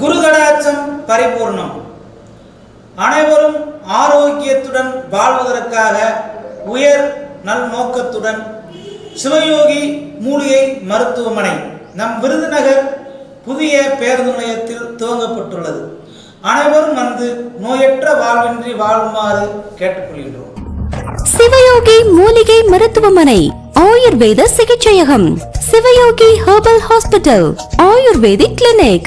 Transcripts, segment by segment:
குருகடாச்சம் பரிபூர்ணம். அனைவரும் ஆரோக்கியத்துடன் வாழ்வதற்காக உயர் நல் நோக்கத்துடன் சிவயோகி மூலிகை மருத்துவமனை நம் விருதுநகர் புதிய பேருந்து நிலையத்தில் துவங்கப்பட்டுள்ளது. அனைவரும் வந்து நோயற்ற வாழ்வின்றி வாழுமாறு கேட்டுக்கொள்கின்றோம். சிவயோகி மூலிகை மருத்துவமனை. ஆயுர்வேத சிகிச்சையகம் Sivayogi herbal hospital ayurvedic clinic.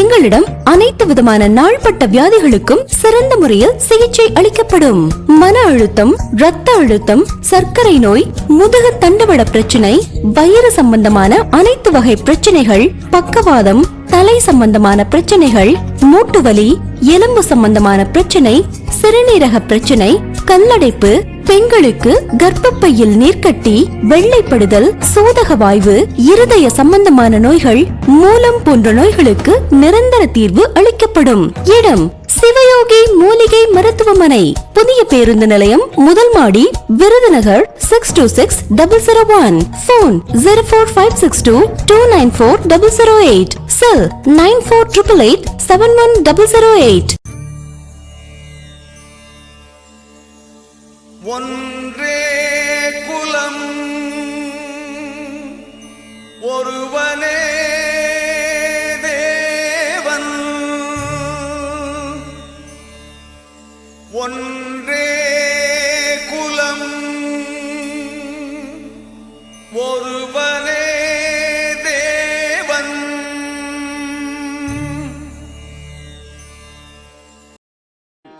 எங்களிடம் அனைத்து விதமான நாள்பட்ட வியாதிகளுக்கும் சிறந்த முறையில் சிகிச்சை அளிக்கப்படும். மன அழுத்தம் ரத்த அழுத்தம் சர்க்கரை நோய் முதுகு தண்டுவட பிரச்சனை வயிறு சம்பந்தமான அனைத்து வகை பிரச்சனைகள் பக்கவாதம் தலை சம்பந்தமான பிரச்சனைகள் மூட்டு வலி எலும்பு சம்பந்தமான பிரச்சனை சிறுநீரக பிரச்சனை கல்லடைப்பு பெண்களுக்கு கர்ப்பப்பையில் நீர்க்கட்டி வெள்ளைப்படுதல் சோதக வாய்வு இருதய சம்பந்தமான நோய்கள் மூலம் போன்ற நோய்களுக்கு நிரந்தர தீர்வு அளிக்கப்படும். இடம் சிவயோகி மூலிகை மருத்துவமனை. புதிய பேருந்து நிலையம் முதல் மாடி Virudhunagar six two six double zero one phone zero four five six two two nine four double zero eight cell nine four triple eight seven one double zero eight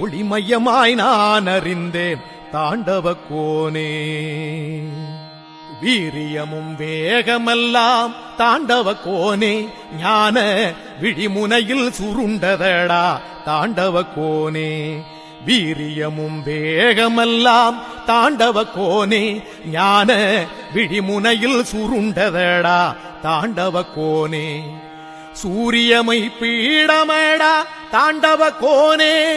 ஒளிமயமாய் நான் அறிந்தேன் தாண்டவ கோனே. வீரியமும் வேகமெல்லாம் தாண்டவ கோனே. ஞான விழிமுனையில் சுருண்டதடா தாண்டவ கோனே. வீரியமும் வேகமெல்லாம் தாண்டவ கோனே. ஞான விழிமுனையில் சுருண்டதடா தாண்டவ கோனே. சூரியமை பீடமடா தாண்டவ கோனே.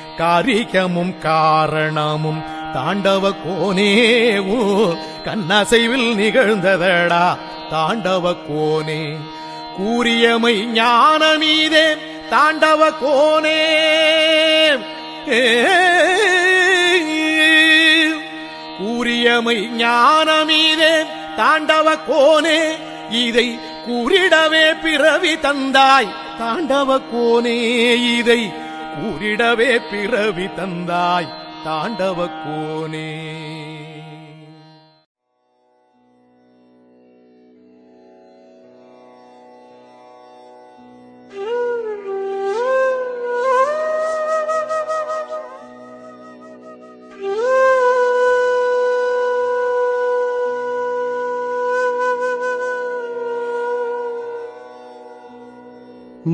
காரிகமும் காரணமும் தாண்டவ கோனேவோ கண்ணசைவில் நிகழ்ந்ததடா தாண்டவ கோனே. கூறியமை ஞானமீதே தாண்டவ கோனே. கூறியமை ஞானமீதே தாண்டவ கோனே. இதை கூறிடவே பிறவி தந்தாய் தாண்டவ கோனே. இதை கூறிடவே பிறவி தந்தாய் தாண்டவ கோனே.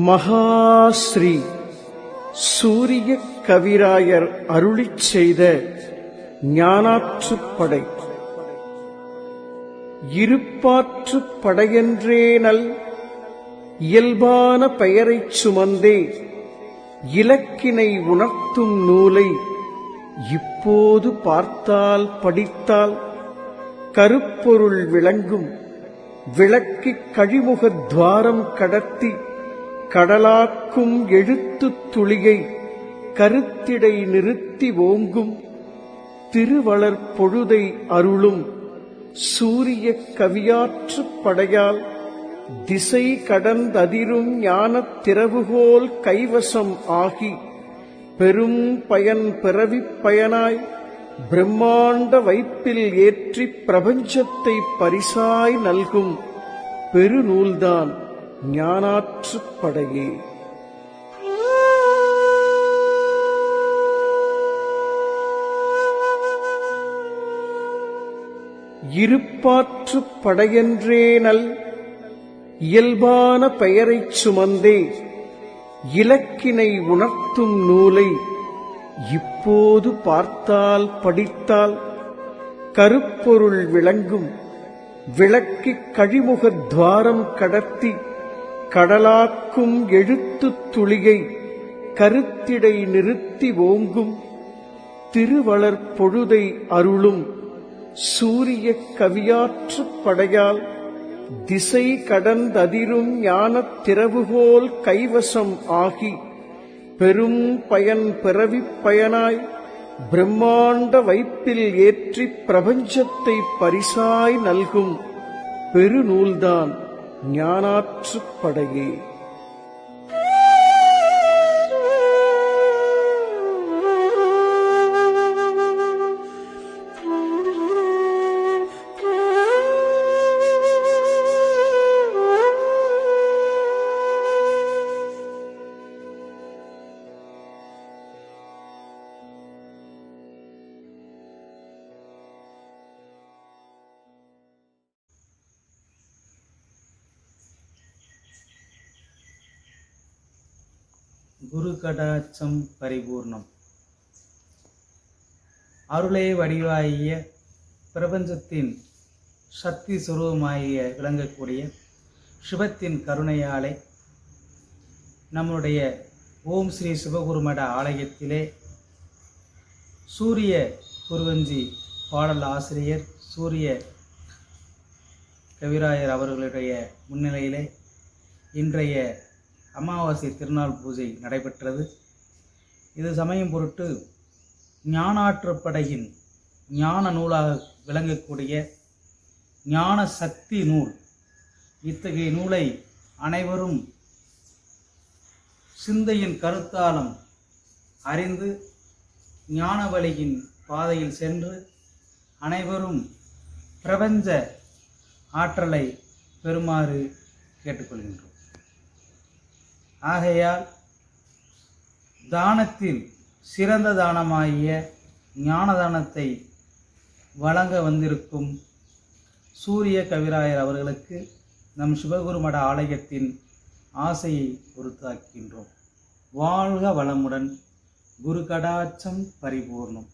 மகாஸ்ரீ சூரிய கவிராயர் அருளிச் செய்த ஞானாற்றுப்படை இருப்பாற்றுப் படையென்றேனல் இயல்பான பெயரைச் சுமந்தே இலக்கினை உணர்த்தும் நூலை இப்போது பார்த்தால் படித்தால் கருப்பொருள் விளங்கும் விளக்கிக் கழிமுகத் துவாரம் கடத்தி கடலாக்கும் எழுத்துத் துளியை கருத்திடை நிறுத்தி ஓங்கும் திருவளர் பொழுதை அருளும் சூரிய கவியாற்றுப் படையால் திசை கடந்ததிரும் ஞானத் திறவுகோல் கைவசம் ஆகி பெரும் பயன் பிறவிப் பயனாய் பிரம்மாண்ட வைப்பில் ஏற்றிப் பிரபஞ்சத்தை பரிசாய் நல்கும் பெருநூல்தான். ஞானாற்றுப் படையே. இருப்பாற்று படையென்றேனல் இயல்பான பெயரைச் சுமந்தே இலக்கினை உணர்த்தும் நூலை இப்போது பார்த்தால் படித்தால் கருப்பொருள் விளங்கும் விளக்கிக் கழிமுகத் துவாரம் கடத்தி கடலாக்கும் எழுத்துத் துளியை கருத்திடை நிறுத்தி ஓங்கும் திருவளர் பொழுதை அருளும் சூரிய கவியாற்றுப் படையால் திசை கடந்ததிரும் ஞானத் திறவுகோல் கைவசம் ஆகி பெரும் பயன் பிறவிப் பயனாய் பிரம்மாண்ட வைப்பில் ஏற்றிப் பிரபஞ்சத்தை பரிசாய் நல்கும் பெருநூல்தான். ஞானாற்றுப்படையே குரு கடாட்சம் பரிபூர்ணம். அருளே வடிவாகிய பிரபஞ்சத்தின் சக்தி சுரூபமாகிய விளங்கக்கூடிய சிவத்தின் கருணையாலே நம்முடைய ஓம் ஸ்ரீ சிவகுருமட ஆலயத்திலே சூரிய குருவஞ்சி பாடல் ஆசிரியர் சூரிய கவிராயர் அவர்களுடைய முன்னிலையிலே இன்றைய அமாவாசை திருநாள் பூஜை நடைபெற்றது. இது சமயம் பொருட்டு ஞானாற்றுப்படையின் ஞான நூலாக விளங்கக்கூடிய ஞான சக்தி நூல். இத்தகைய நூலை அனைவரும் சிந்தையின் கருத்தாலம் அறிந்து ஞான வழியின் பாதையில் சென்று அனைவரும் பிரபஞ்ச ஆற்றலை பெறுமாறு கேட்டுக்கொள்கின்றோம். ஆகையால் தானத்தில் சிறந்த தானமாகிய ஞானதானத்தை வழங்க வந்திருக்கும் சூரிய கவிராயர் அவர்களுக்கு நம் சிவகுருமட ஆலயத்தின் ஆசையை பொறுத்தாக்கின்றோம். வாழ்க வளமுடன் குரு கடாட்சம் பரிபூர்ணம்.